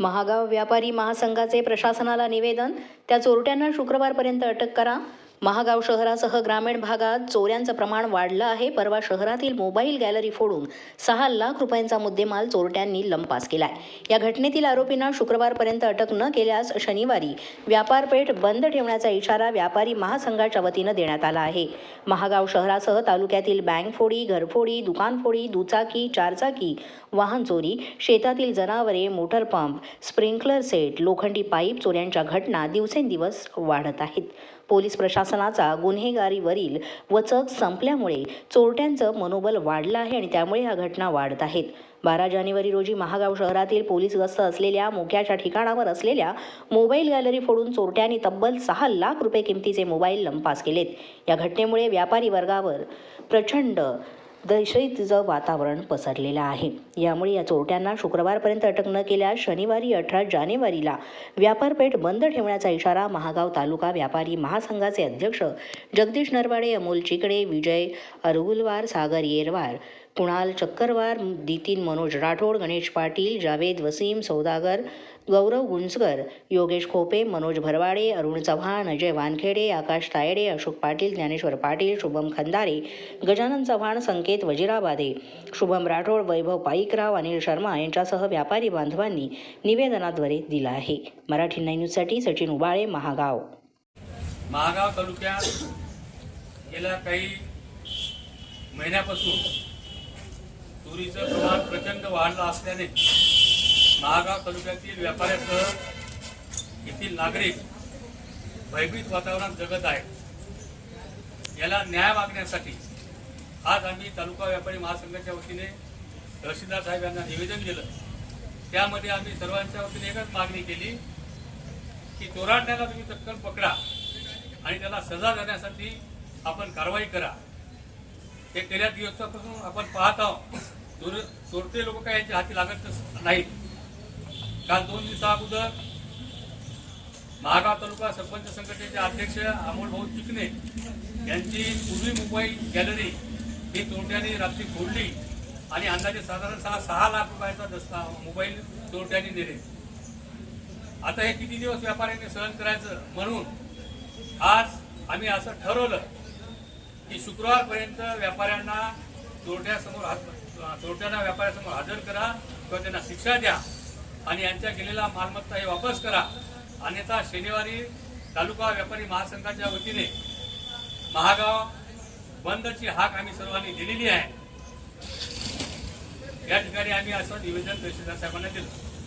महागाव व्यापारी महासंघाचे प्रशासनाला निवेदन. त्या चोरट्यांना शुक्रवारपर्यंत अटक करा. महागाव शहरासह ग्रामीण भागात चोऱ्यांचं प्रमाण वाढलं आहे. परवा शहरातील मोबाईल गॅलरी फोडून सहा लाख रुपयांचा मुद्देमाल चोरट्यांनी लंपास केलाय. या घटनेतील आरोपींना शुक्रवारपर्यंत अटक न केल्यास शनिवारी व्यापारपेठ बंद ठेवण्याचा इशारा व्यापारी महासंघाच्या वतीनं देण्यात आला आहे. महागाव शहरासह तालुक्यातील बँक फोडी घरफोडी दुकानफोडी दुचाकी चारचाकी वाहन चोरी शेतातील जनावरे मोटर पंप स्प्रिंकलर सेट लोखंडी पाईप चोऱ्यांच्या घटना दिवसेंदिवस वाढत आहेत. पोलीस प्रशासनाचा गुन्हेगारीवरील वचक संपल्यामुळे चोरट्यांचं मनोबल वाढलं आहे आणि त्यामुळे ह्या घटना वाढत आहेत. बारा जानेवारी रोजी महागाव शहरातील पोलीस गस्त असलेल्या मोक्याच्या ठिकाणावर असलेल्या मोबाईल गॅलरी फोडून चोरट्यांनी तब्बल सहा लाख रुपये किमतीचे मोबाईल लंपास केलेत. या घटनेमुळे व्यापारी वर्गावर प्रचंड दहशतीचं वातावरण पसरलेलं आहे. यामुळे या चोरट्यांना शुक्रवारपर्यंत अटक न केल्यास शनिवारी अठरा जानेवारीला व्यापारपेठ बंद ठेवण्याचा इशारा महागाव तालुका व्यापारी महासंघाचे अध्यक्ष जगदीश नरवाडे अमोल चिकडे विजय अरगुलवार सागर येरवार कुणाल चक्करवार दितीन मनोज राठोड गणेश पाटील जावेद वसीम सौदागर गौरव गुंजकर योगेश खोपे मनोज भरवाडे अरुण चव्हाण अजय वानखेडे आकाश तायडे अशोक पाटील ज्ञानेश्वर पाटील शुभम खंदारे गजानन चव्हाण संकेत वजिराबादे शुभम राठोड वैभव पाईकराव अनिल शर्मा यांच्यासह व्यापारी बांधवांनी निवेदनाद्वारे दिला आहे. मराठी न्यूजसाठी सचिन उबाळे महागाव. महागाव तालुक्यात गेल्या काही महिन्यापासून चोरीचं प्रमाण प्रचंड वाढलं असल्याने महागाव तालुक्यातील व्यापाऱ्यासह येथील नागरिक भयभीत वातावरणात जगत आहेत. याला न्याय मागण्यासाठी आज आम्ही तालुका व्यापारी महासंघाच्या वतीने तहसीलदार साहेब यांना निवेदन दिलं त्यामध्ये आम्ही सर्वांच्या वतीने एकच मागणी केली की चोराडण्याला तुम्ही चक्कन पकडा आणि त्याला सजा देण्यासाठी आपण कारवाई करा. हे गेल्या दिवसापासून आपण पाहत आहोत. चोर चोरते लोक काय यांच्या हाती लागत नाहीत. काल दोन दिवसा अगोदर महागाव तालुका सरपंच संघटनेचे अध्यक्ष अमोल भाऊ चिकणे यांची पूर्वी मुंबई गॅलरी ही चोरट्यांनी रात्री फोडली आणि अंदाजे साधारण सहा सहा लाख रुपयाचा दस्ता मोबाईल चोरट्यांनी नेले. आता हे किती दिवस व्यापाऱ्यांनी सहन करायचं म्हणून आज आम्ही असं ठरवलं की शुक्रवारपर्यंत व्यापाऱ्यांना चोरट्यासमोर हात- चोरट्यांना व्यापाऱ्यासमोर हजर करा किंवा त्यांना शिक्षा द्या आणि यांच्या गेलेला मालमत्ता हे वापस करा. अन्यथा शनिवारी तालुका व्यापारी महासंघाच्या वतीने महागाव बंदची हाक आम्ही सर्वांनी दिलेली आहे. या ठिकाणी आम्ही असं निवेदन तहसीलदार साहेबांना दिलं.